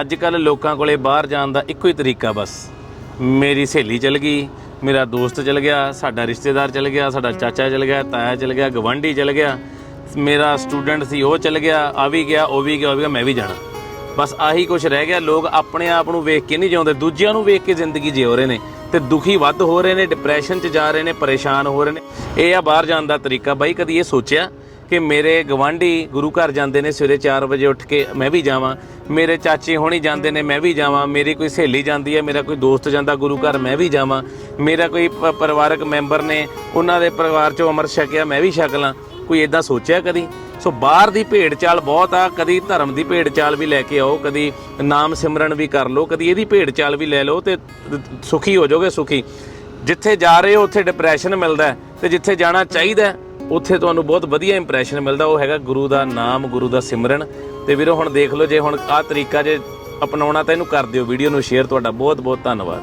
ਅੱਜ ਕੱਲ ਲੋਕਾਂ ਕੋਲੇ ਬਾਹਰ ਜਾਣ ਦਾ ਇੱਕੋ ਹੀ ਤਰੀਕਾ ਬਸ। ਮੇਰੀ ਸਹੇਲੀ ਚਲ ਗਈ ਮੇਰਾ ਦੋਸਤ ਚਲ ਗਿਆ ਸਾਡਾ ਰਿਸ਼ਤੇਦਾਰ ਚਲ ਗਿਆ ਸਾਡਾ ਚਾਚਾ ਚਲ ਗਿਆ ਤਾਇਆ ਚਲ ਗਿਆ ਗਵਾਂਢੀ ਚਲ ਗਿਆ ਮੇਰਾ ਸਟੂਡੈਂਟ ਸੀ ਉਹ ਚਲ ਗਿਆ ਆ ਵੀ ਗਿਆ ਉਹ ਵੀ ਗਿਆ ਉਹ ਵੀ ਗਿਆ ਮੈਂ ਵੀ ਜਾਣਾ। ਬਸ ਆਹੀ ਕੁਝ ਰਹਿ ਗਿਆ ਲੋਕ ਆਪਣੇ ਆਪ ਨੂੰ ਵੇਖ ਕੇ ਨਹੀਂ ਜਿਉਂਦੇ ਦੂਜਿਆਂ ਨੂੰ ਵੇਖ ਕੇ ਜ਼ਿੰਦਗੀ ਜਿਉ ਰਹੇ ਨੇ ਤੇ ਦੁਖੀ ਵੱਧ ਹੋ ਰਹੇ ਨੇ ਡਿਪਰੈਸ਼ਨ 'ਚ ਜਾ ਰਹੇ ਨੇ ਪਰੇਸ਼ਾਨ ਹੋ ਰਹੇ ਨੇ। ਇਹ ਆ ਬਾਹਰ ਜਾਣ ਦਾ ਤਰੀਕਾ ਬਾਈ ਕਦੀ ਇਹ ਸੋਚਿਆ? ਕਿ ਮੇਰੇ ਗਵਾਂਢੀ ਗੁਰੂ ਘਰ ਜਾਂਦੇ ਨੇ ਸਵੇਰੇ 4 ਵਜੇ ਉੱਠ ਕੇ ਮੈਂ ਵੀ ਜਾਵਾਂ, ਮੇਰੇ ਚਾਚੇ ਹੋਣੀ ਜਾਂਦੇ ਨੇ ਮੈਂ ਵੀ ਜਾਵਾਂ, ਮੇਰੀ ਕੋਈ ਸਹੇਲੀ ਜਾਂਦੀ ਹੈ, ਮੇਰਾ ਕੋਈ ਦੋਸਤ ਜਾਂਦਾ ਗੁਰੂ ਘਰ ਮੈਂ ਵੀ ਜਾਵਾਂ, ਮੇਰਾ ਕੋਈ ਪ- ਪਰਿਵਾਰਕ ਮੈਂਬਰ ਨੇ ਉਹਨਾਂ ਦੇ ਪਰਿਵਾਰ ਚੋਂ ਅਮਰ ਛਕਿਆ ਮੈਂ ਵੀ ਛਕ ਲਾਂ, ਕੋਈ ਇਦਾਂ ਸੋਚਿਆ ਕਦੀ? ਸੋ ਬਾਹਰ ਦੀ ਭੇਡ ਚਾਲ ਬਹੁਤ ਆ, ਕਦੀ ਧਰਮ ਦੀ ਭੇਡ ਚਾਲ ਵੀ ਲੈ ਕੇ ਆਓ, ਕਦੀ ਨਾਮ ਸਿਮਰਨ ਵੀ ਕਰ ਲਓ, ਕਦੀ ਇਹਦੀ ਭੇਡ ਚਾਲ ਵੀ ਲੈ ਲਓ ਤੇ ਸੁਖੀ ਹੋ ਜਾਓਗੇ ਸੁਖੀ। ਜਿੱਥੇ ਜਾ ਰਹੇ ਹੋ, ਉੱਥੇ ਡਿਪਰੈਸ਼ਨ ਮਿਲਦਾ ਹੈ ਤੇ ਜਿੱਥੇ ਜਾਣਾ ਚਾਹੀਦਾ ਉੱਥੇ ਤੁਹਾਨੂੰ ਬਹੁਤ ਵਧੀਆ ਇੰਪ੍ਰੈਸ਼ਨ ਮਿਲਦਾ। ਉਹ ਹੈਗਾ ਗੁਰੂ ਦਾ ਨਾਮ, ਗੁਰੂ ਦਾ ਸਿਮਰਨ। ਤੇ ਵੀਰੋ, ਹੁਣ ਦੇਖ ਲਓ, ਜੇ ਹੁਣ ਆਹ ਤਰੀਕਾ ਜੇ ਅਪਣਾਉਣਾ ਤਾਂ ਇਹਨੂੰ ਕਰ ਦਿਓ। ਵੀਡੀਓ ਨੂੰ ਸ਼ੇਅਰ ਤੁਹਾਡਾ ਬਹੁਤ ਬਹੁਤ ਧੰਨਵਾਦ।